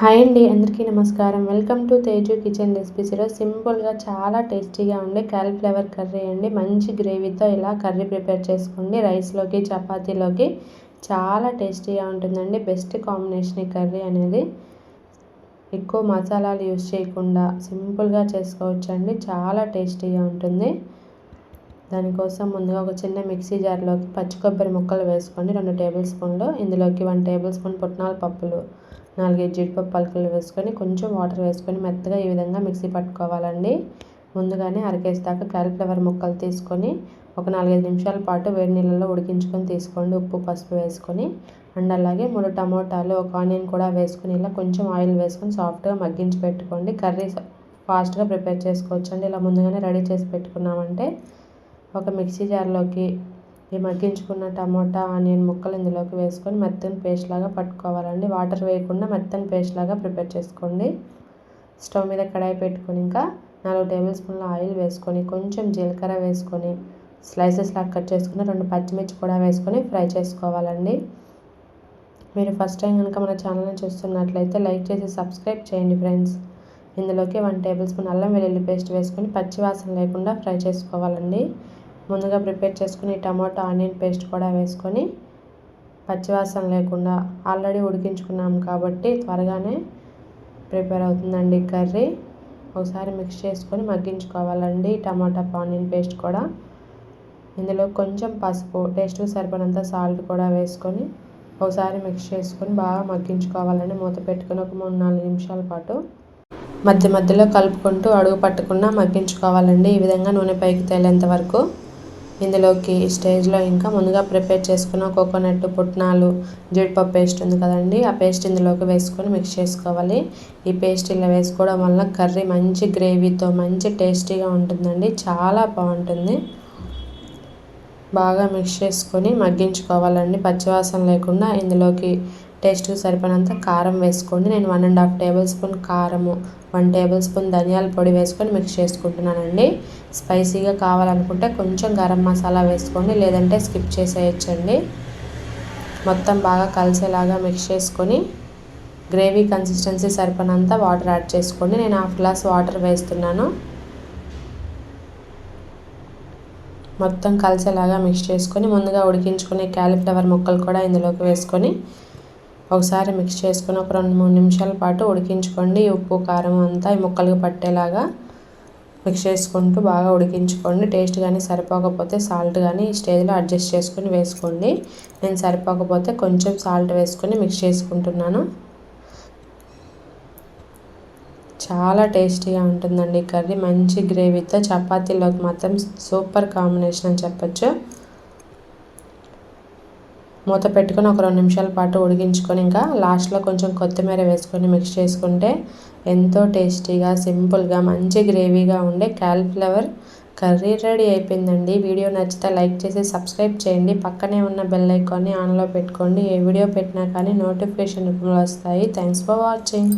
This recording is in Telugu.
హాయ్ అండి అందరికీ నమస్కారం. Welcome to Teju kitchen recipes. ఈరోజు సింపుల్గా చాలా టేస్టీగా ఉండే క్యాలిఫ్లవర్ కర్రీ అండి. మంచి గ్రేవీతో ఇలా కర్రీ ప్రిపేర్ చేసుకోండి. రైస్లోకి చపాతీలోకి చాలా టేస్టీగా ఉంటుందండి. బెస్ట్ కాంబినేషన్ ఈ కర్రీ అనేది. ఎక్కువ మసాలాలు యూజ్ చేయకుండా సింపుల్గా చేసుకోవచ్చండి. చాలా టేస్టీగా ఉంటుంది. దానికోసం ముందుగా ఒక చిన్న మిక్సీ జార్లోకి పచ్చి కొబ్బరి ముక్కలు వేసుకోండి రెండు టేబుల్ స్పూన్లు ఇందులోకి వన్ టేబుల్ స్పూన్ పుట్నాల పప్పులు నాలుగైదు జీడిపప్పు పలుకులు వేసుకొని కొంచెం వాటర్ వేసుకొని మెత్తగా ఈ విధంగా మిక్సీ పట్టుకోవాలండి. ముందుగానే అరకేసి దాకా క్యాలిఫ్లవర్ ముక్కలు తీసుకొని ఒక నాలుగైదు నిమిషాల పాటు వేడి నీళ్ళలో ఉడికించుకొని తీసుకోండి. ఉప్పు పసుపు వేసుకొని అండ్ అలాగే మూడు టమోటాలు ఒక ఆనియన్ కూడా వేసుకొని ఇలా కొంచెం ఆయిల్ వేసుకొని సాఫ్ట్గా మగ్గించి పెట్టుకోండి. కర్రీ ఫాస్ట్గా ప్రిపేర్ చేసుకోవచ్చు అండి ఇలా ముందుగానే రెడీ చేసి పెట్టుకున్నామంటే ఒక మిక్సీ జార్లోకి ఈ మగ్గించుకున్న టమోటా ఆనియన్ ముక్కలు ఇందులోకి వేసుకొని మెత్తని పేస్ట్ లాగా పట్టుకోవాలండి. వాటర్ వేయకుండా మెత్తని పేస్ట్ లాగా ప్రిపేర్ చేసుకోండి. స్టవ్ మీద కడాయి పెట్టుకొని ఇంకా నాలుగు టేబుల్ స్పూన్ల ఆయిల్ వేసుకొని కొంచెం జీలకర్ర వేసుకొని స్లైసెస్ లాగా కట్ చేసుకుని రెండు పచ్చిమిర్చి కూడా వేసుకొని ఫ్రై చేసుకోవాలండి. మీరు ఫస్ట్ టైం కనుక మన ఛానల్ని చూస్తున్నట్లయితే లైక్ చేసి సబ్స్క్రైబ్ చేయండి ఫ్రెండ్స్. ఇందులోకి వన్ టేబుల్ స్పూన్ అల్లం వెల్లుల్లి పేస్ట్ వేసుకొని పచ్చివాసన లేకుండా ఫ్రై చేసుకోవాలండి. ముందుగా ప్రిపేర్ చేసుకుని టమాటో ఆనియన్ పేస్ట్ కూడా వేసుకొని పచ్చివాసన లేకుండా ఆల్రెడీ ఉడికించుకున్నాం కాబట్టి త్వరగానే ప్రిపేర్ అవుతుందండి కర్రీ. ఒకసారి మిక్స్ చేసుకొని మగ్గించుకోవాలండి టమాటా ఆనియన్ పేస్ట్ కూడా. ఇందులో కొంచెం పసుపు టేస్ట్కి సరిపడినంత సాల్ట్ కూడా వేసుకొని ఒకసారి మిక్స్ చేసుకొని బాగా మగ్గించుకోవాలండి. మూత పెట్టుకుని ఒక మూడు నాలుగు నిమిషాల పాటు మధ్య మధ్యలో కలుపుకుంటూ అడుగు పట్టకుండా మగ్గించుకోవాలండి. ఈ విధంగా నూనె పైకి తేలేంత వరకు ఇందులోకి స్టేజ్లో ఇంకా ముందుగా ప్రిపేర్ చేసుకున్న కోకోనట్ పుట్నాలు జీడిపప్పు పేస్ట్ ఉంది కదండి. ఆ పేస్ట్ ఇందులోకి వేసుకొని మిక్స్ చేసుకోవాలి. ఈ పేస్ట్ ఇలా వేసుకోవడం వల్ల కర్రీ మంచి గ్రేవీతో మంచి టేస్టీగా ఉంటుందండి. చాలా బాగుంటుంది. బాగా మిక్స్ చేసుకొని మగ్గించుకోవాలండి. పచ్చివాసన లేకుండా ఇందులోకి టేస్ట్కి సరిపడినంత కారం వేసుకోండి. నేను one and half table spoon కారము వన్ టేబుల్ స్పూన్ ధనియాల పొడి వేసుకొని మిక్స్ చేసుకుంటున్నానండి. స్పైసీగా కావాలనుకుంటే కొంచెం గరం మసాలా వేసుకోండి లేదంటే స్కిప్ చేసేయచ్చండి. మొత్తం బాగా కలిసేలాగా మిక్స్ చేసుకొని గ్రేవీ కన్సిస్టెన్సీ సరిపడినంత వాటర్ యాడ్ చేసుకోండి. నేను హాఫ్ గ్లాస్ వాటర్ వేస్తున్నాను. మొత్తం కలిసేలాగా మిక్స్ చేసుకొని ముందుగా ఉడికించుకునే క్యాలీఫ్లవర్ ముక్కలు కూడా ఇందులోకి వేసుకొని ఒకసారి మిక్స్ చేసుకుని ఒక రెండు మూడు నిమిషాల పాటు ఉడికించుకోండి. ఉప్పు కారం అంతా ఈ ముక్కలకు పట్టేలాగా మిక్స్ చేసుకుంటూ బాగా ఉడికించుకోండి. టేస్ట్ కానీ సరిపోకపోతే సాల్ట్ కానీ ఈ స్టేజ్లో అడ్జస్ట్ చేసుకుని వేసుకోండి. నేను సరిపోకపోతే కొంచెం సాల్ట్ వేసుకొని మిక్స్ చేసుకుంటున్నాను. చాలా టేస్టీగా ఉంటుందండి కర్రీ. మంచి గ్రేవీతో చపాతీలోకి మాత్రం సూపర్ కాంబినేషన్ అని చెప్పచ్చు. మూత పెట్టుకొని ఒక రెండు నిమిషాల పాటు ఉడికించుకొని ఇంకా లాస్ట్లో కొంచెం కొత్తిమీర వేసుకొని మిక్స్ చేసుకుంటే ఎంతో టేస్టీగా సింపుల్గా మంచి గ్రేవీగా ఉండే క్యాలిఫ్లవర్ కర్రీ రెడీ అయిపోయిందండి. వీడియో నచ్చితే లైక్ చేసి సబ్స్క్రైబ్ చేయండి. పక్కనే ఉన్న బెల్ ఐకాన్ని ఆన్లో పెట్టుకోండి. ఏ వీడియో పెట్టినా కానీ నోటిఫికేషన్ వస్తాయి. Thanks for watching.